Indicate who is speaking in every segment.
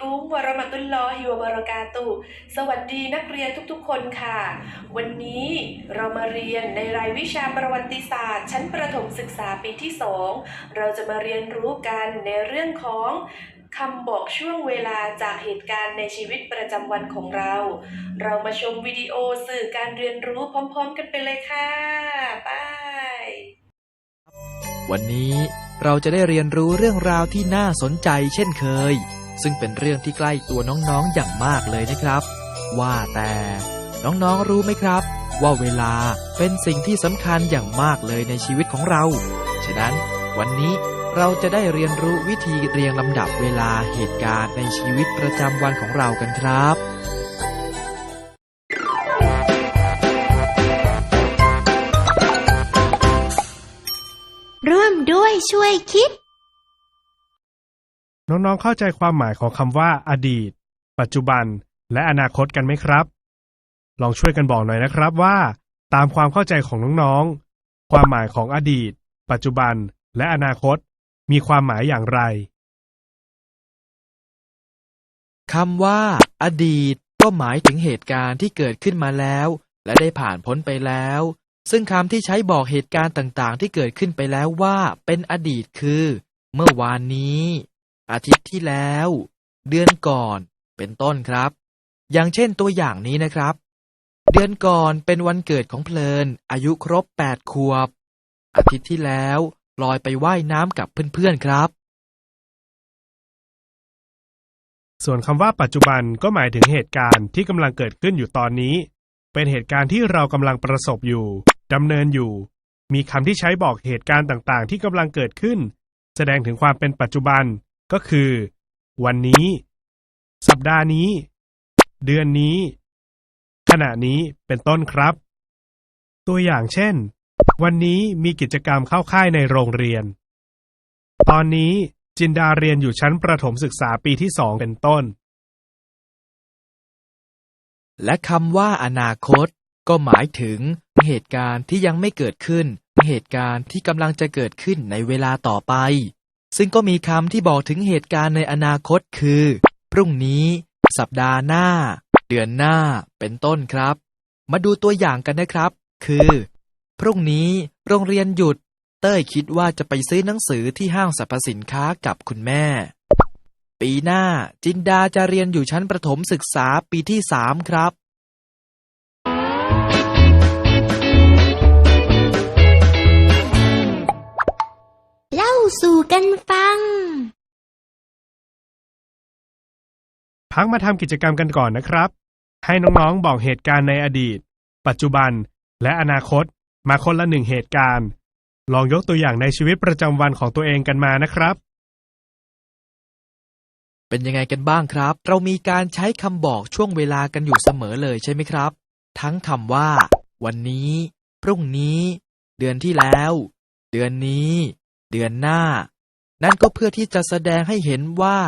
Speaker 1: กุมวรมะตุลลอฮิวบะเรกาตุ สวัสดีนักเรียนทุกๆ คนค่ะ วันนี้เรามาเรียนในรายวิชาประวัติศาสตร์ ชั้นประถมศึกษาปีที่ 2 เราจะมาเรียนรู้กันในเรื่องของคำบอกช่วงเวลาจากเหตุการณ์ในชีวิตประจำวันของเรา เรามาชมวิดีโอสื่อการเรียนรู้พร้อมๆ กันไปเลยค่ะไป
Speaker 2: วันนี้เราจะได้เรียนรู้เรื่องราวที่น่าสนใจเช่นเคย ซึ่งเป็นเรื่องที่ใกล้ตัวน้องๆอย่างมากเลยนะครับ ว่าแต่น้องๆรู้ไหมครับ ว่าเวลาเป็นสิ่งที่สำคัญอย่างมากเลยในชีวิตของเรา ฉะนั้นวันนี้เราจะได้เรียนรู้วิธีเรียงลำดับเวลาเหตุการณ์ในชีวิตประจำวันของเรากันครับ
Speaker 3: ร่วมด้วยช่วยคิด
Speaker 4: น้องๆเข้าใจความหมายของคำว่า อดีต ปัจจุบัน และอนาคตกันไหมครับ ลองช่วยกันบอกหน่อยนะครับว่า ตามความเข้าใจของน้องๆ ความหมายของอดีต ปัจจุบัน และอนาคต มีความหมายอย่างไร
Speaker 2: คำว่า อดีต ก็หมายถึงเหตุการณ์ที่เกิดขึ้นมาแล้ว และได้ผ่านพ้นไปแล้ว ซึ่งคำที่ใช้บอกเหตุการณ์ต่างๆ ที่เกิดขึ้นไปแล้วว่า เป็นอดีตคือ เมื่อวานนี้ อาทิตย์ที่แล้ว เดือนก่อนเป็นต้นครับ อย่างเช่นตัวอย่างนี้นะครับ เดือนก่อนเป็นวันเกิดของเพลิน อายุครบแปดขวบ อาทิตย์ที่แล้วลอยไปว่ายน้ำกับเพื่อนๆครับ
Speaker 4: ส่วนคำว่าปัจจุบันก็หมายถึงเหตุการณ์ที่กำลังเกิดขึ้นอยู่ตอนนี้ เป็นเหตุการณ์ที่เรากำลังประสบอยู่ดำเนินอยู่ มีคำที่ใช้บอกเหตุการณ์ต่างๆ ที่กำลังเกิดขึ้น แสดงถึงความเป็นปัจจุบัน ก็คือ วันนี้ สัปดาห์นี้ เดือนนี้ ขณะนี้เป็นต้นครับ ตัวอย่างเช่น วันนี้มีกิจกรรมเข้าค่ายในโรงเรียน ตอนนี้จินดาเรียนอยู่ชั้นประถมศึกษาปีที่สองเป็นต้น
Speaker 2: และคำว่าอนาคต ก็หมายถึง เหตุการณ์ที่ยังไม่เกิดขึ้น เหตุการณ์ที่กำลังจะเกิดขึ้นในเวลาต่อไป ซึ่งก็มีคำที่บอกถึงเหตุการณ์ในอนาคตคือ พรุ่งนี้ สัปดาห์หน้า เดือนหน้า เป็นต้นครับ มาดูตัวอย่างกันนะครับ คือ พรุ่งนี้โรงเรียนหยุด เต้ยคิดว่าจะไปซื้อหนังสือที่ห้างสรรพสินค้ากับคุณแม่ ปีหน้าจินดาจะเรียนอยู่ชั้นประถมศึกษาปีที่สามครับ
Speaker 3: กันฟัง
Speaker 4: พักมาทำกิจกรรมกันก่อนนะครับ ให้น้องๆบอกเหตุการณ์ในอดีต ปัจจุบันและอนาคตมาคนละหนึ่งเหตุการณ์ ลองยกตัวอย่างในชีวิตประจำวันของตัวเองกันมานะครับ
Speaker 2: เป็นยังไงกันบ้างครับ เรามีการใช้คำบอกช่วงเวลากันอยู่เสมอเลยใช่ไหมครับ ทั้งคำว่า วันนี้ พรุ่งนี้ เดือนที่แล้ว เดือนนี้ เดือนหน้า นั่นก็เพื่อที่จะแสดงให้เห็นว่า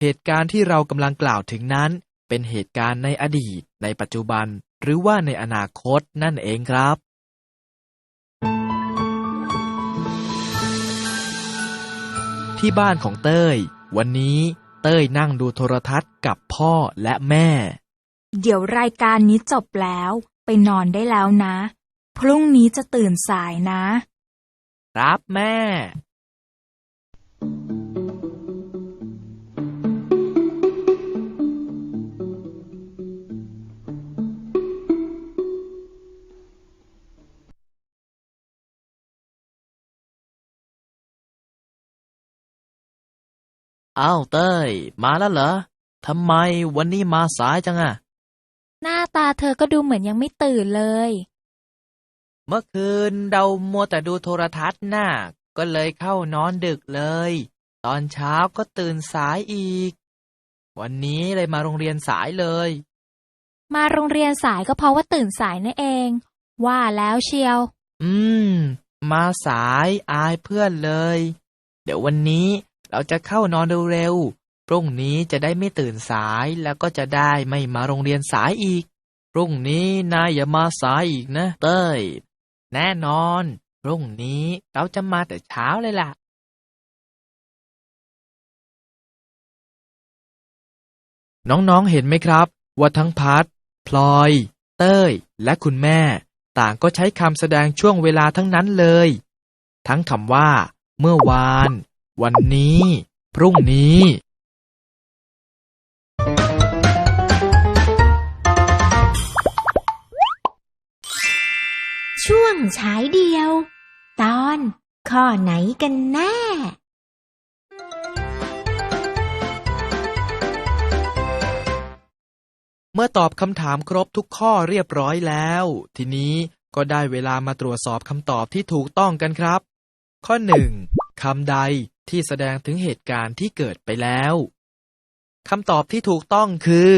Speaker 2: เหตุการณ์ที่เรากำลังกล่าวถึงนั้น เป็นเหตุการณ์ในอดีต ในปัจจุบัน หรือว่าในอนาคตนั่นเองครับ ที่บ้านของเต้ย วันนี้เต้ยนั่งดูโทรทัศน์กับพ่อและแม่
Speaker 5: เดี๋ยวรายการนี้จบแล้ว ไปนอนได้แล้วนะ พรุ่งนี้จะตื่นสายนะ
Speaker 2: ครับแม่ อ้าวเต้ย มาแล้วเหรอทำไมวันนี้มาสายจังอะ
Speaker 5: หน้าตาเธอก็ดูเหมือนยังไม่ตื่นเลย
Speaker 2: เมื่อคืนเรามัวแต่ดูโทรทัศน์น่ะก็เลยเข้านอนดึกเลย ตอนเช้าก็ตื่นสายอีก วันนี้เลยมาโรงเรียนสายเลย
Speaker 5: มาโรงเรียนสายก็เพราะว่าตื่นสายนั่นเอง ว่าแล้วเชียว
Speaker 2: อืม มาสายอายเพื่อนเลย เดี๋ยววันนี้ เราจะเข้านอนเร็วๆ พรุ่งนี้จะได้ไม่ตื่นสายแล้วก็จะได้ไม่มาโรงเรียนสายอีก พรุ่งนี้นายอย่ามาสายอีกนะ เต้ย แน่นอน พรุ่งนี้เราจะมาแต่เช้าเลยล่ะน้องๆ เห็นไหมครับ ว่าทั้งพัดพลอย เต้ย และคุณแม่ ต่างก็ใช้คำแสดงช่วงเวลาทั้งนั้นเลย ทั้งคำว่า เมื่อวาน วันนี้ พรุ่งนี้
Speaker 3: ช่วงฉายเดียว ตอนข้อไหนกันแน่
Speaker 2: เมื่อตอบคำถามครบทุกข้อเรียบร้อยแล้ว ทีนี้ก็ได้เวลามาตรวจสอบคำตอบที่ถูกต้องกันครับ ข้อหนึ่ง คำใดที่แสดงถึงเหตุการณ์ที่เกิดไปแล้วคำตอบที่ถูกต้องคือ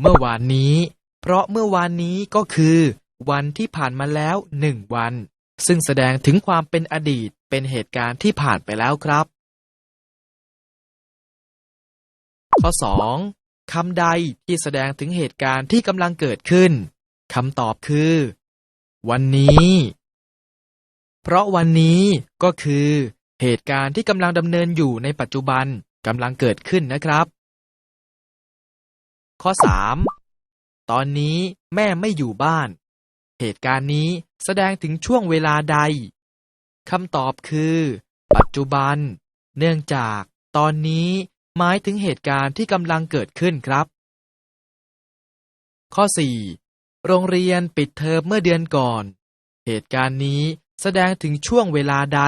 Speaker 2: เมื่อวานนี้ เพราะเมื่อวานนี้ก็คือ วันที่ผ่านมาแล้วหนึ่งวัน ซึ่งแสดงถึงความเป็นอดีตเป็นเหตุการณ์ที่ผ่านไปแล้วครับ ข้อ 2. คำใดที่แสดงถึงเหตุการณ์ที่กำลังเกิดขึ้นคำตอบคือ วันนี้ เพราะวันนี้ก็คือ เหตุการณ์ที่กำลังดำเนินอยู่ในปัจจุบันกำลังเกิดขึ้นนะครับ ข้อ 3. ตอนนี้แม่ไม่อยู่บ้าน เหตุการณ์นี้แสดงถึงช่วงเวลาใดคำตอบคือ ปัจจุบัน เนื่องจาก ตอนนี้หมายถึงเหตุการณ์ที่กำลังเกิดขึ้นครับ ข้อ 4. โรงเรียนปิดเทอมเมื่อเดือนก่อน เหตุการณ์นี้แสดงถึงช่วงเวลาใด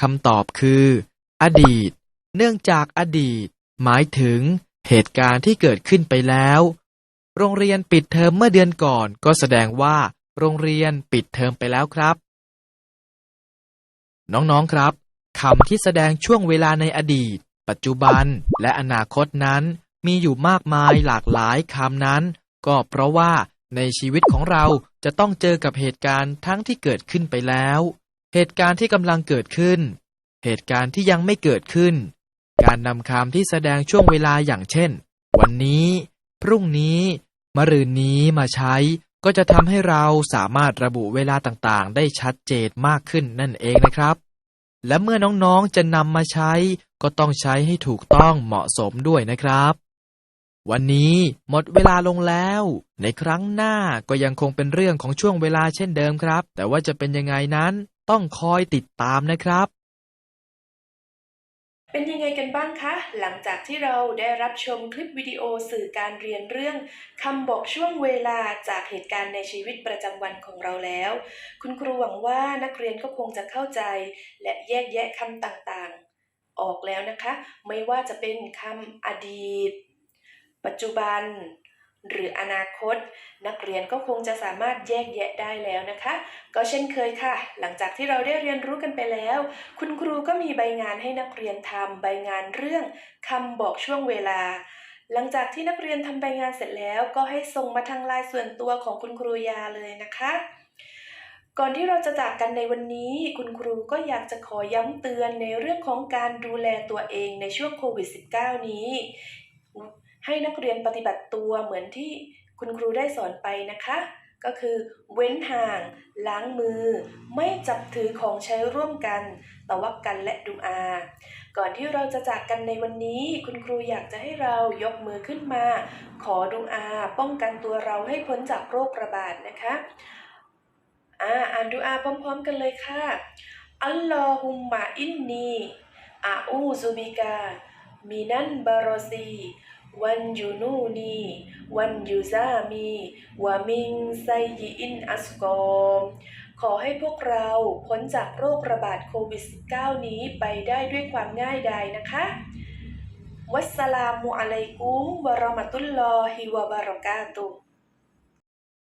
Speaker 2: คำตอบคือ อดีต เนื่องจากอดีต หมายถึง เหตุการณ์ที่เกิดขึ้นไปแล้ว โรงเรียนปิดเทอมเมื่อเดือนก่อน ก็แสดงว่า โรงเรียนปิดเทอมไปแล้วครับ น้องๆครับคำที่แสดงช่วงเวลาในอดีต ปัจจุบัน และอนาคตนั้น มีอยู่มากมายหลากหลายคำนั้น ก็เพราะว่าในชีวิตของเราจะต้องเจอกับเหตุการณ์ทั้งที่เกิดขึ้นไปแล้ว เหตุการณ์ที่กำลังเกิดขึ้น เหตุการณ์ที่ยังไม่เกิดขึ้น การนำคำที่แสดงช่วงเวลาอย่างเช่น วันนี้ พรุ่งนี้ มะรืนนี้มาใช้ ก็จะทำให้เราสามารถระบุเวลาต่างๆ ได้ชัดเจนมากขึ้นนั่นเองนะครับ และเมื่อน้องๆจะนำมาใช้ ก็ต้องใช้ให้ถูกต้องเหมาะสมด้วยนะครับวันนี้หมดเวลาลงแล้ว ในครั้งหน้าก็ยังคงเป็นเรื่องของช่วงเวลาเช่นเดิมครับ แต่ว่าจะเป็นยังไงนั้น ต้องคอยติดตามนะครับ
Speaker 1: เป็นยังไงกันบ้างคะ หลังจากที่เราได้รับชมคลิปวิดีโอสื่อการเรียนเรื่องคำบอกช่วงเวลาจากเหตุการณ์ในชีวิตประจำวันของเราแล้ว คุณครูหวังว่านักเรียนก็คงจะเข้าใจ และแยกแยะคำต่างๆ ออกแล้วนะคะ ไม่ว่าจะเป็นคำอดีต ปัจจุบัน หรืออนาคต นักเรียนก็คงจะสามารถแยกแยะได้แล้วนะคะ ก็เช่นเคยค่ะ หลังจากที่เราได้เรียนรู้กันไปแล้ว คุณครูก็มีใบงานให้นักเรียนทำใบงานเรื่องคำบอกช่วงเวลา หลังจากที่นักเรียนทำใบงานเสร็จแล้ว ก็ให้ส่งมาทางไลน์ส่วนตัวของคุณครูยาเลยนะคะก่อนที่เราจะจากกันในวันนี้ คุณครูก็อยากจะขอย้ำเตือนในเรื่องของการดูแลตัวเองในช่วงโควิด -19 นี้ ให้นักเรียนปฏิบัติตัวเหมือนที่คุณครูได้สอนไปนะคะ ก็คือเว้นห่าง ล้างมือ ไม่จับถือของใช้ร่วมกันตะวักกันและดูอา ก่อนที่เราจะจากกันในวันนี้ คุณครูอยากจะให้เรายกมือขึ้นมา ขอดูอา ป้องกันตัวเราให้พ้นจากโรคระบาดนะคะอ่าอ่านดูอาพร้อมๆกันเลยค่ะอัลลอฮุมมะอินนีอาอูซุบิกามินันบารอซี วันยูนูนีวันยูซามีวามิงไซยิอินอัสกอมขอให้พวกเราพ้นจากโรคระบาดโควิด -19 นี้ไปได้ด้วยความง่ายดายนะคะ วัสสลามุอะลัยกุมวะราะมะตุลลอฮิวะบารอกาตุ